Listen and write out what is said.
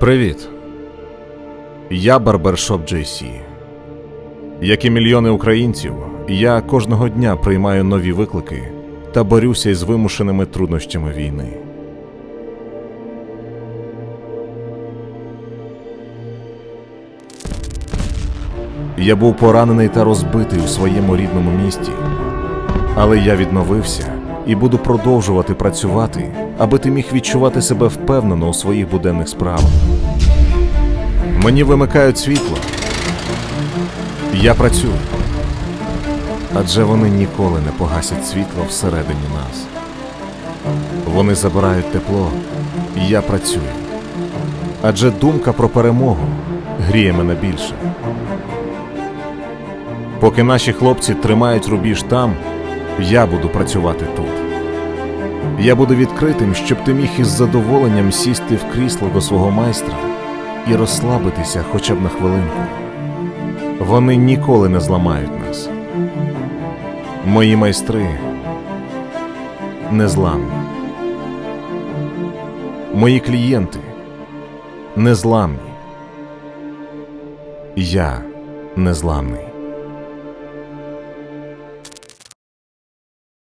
Привіт. Я барбершоп JC. Як і мільйони українців, я кожного дня приймаю нові виклики та борюся із вимушеними труднощами війни. Я був поранений та розбитий у своєму рідному місті, але я відновився і буду продовжувати працювати, аби ти міг відчувати себе впевнено у своїх буденних справах. Мені вимикають світло. Я працюю. Адже вони ніколи не погасять світло всередині нас. Вони забирають тепло, я працюю. Адже думка про перемогу гріє мене більше. Поки наші хлопці тримають рубіж там, я буду працювати тут. Я буду відкритим, щоб ти міг із задоволенням сісти в крісло до свого майстра і розслабитися хоча б на хвилинку. Вони ніколи не зламають нас. Мої майстри незламні. Мої клієнти незламні. Я незламний.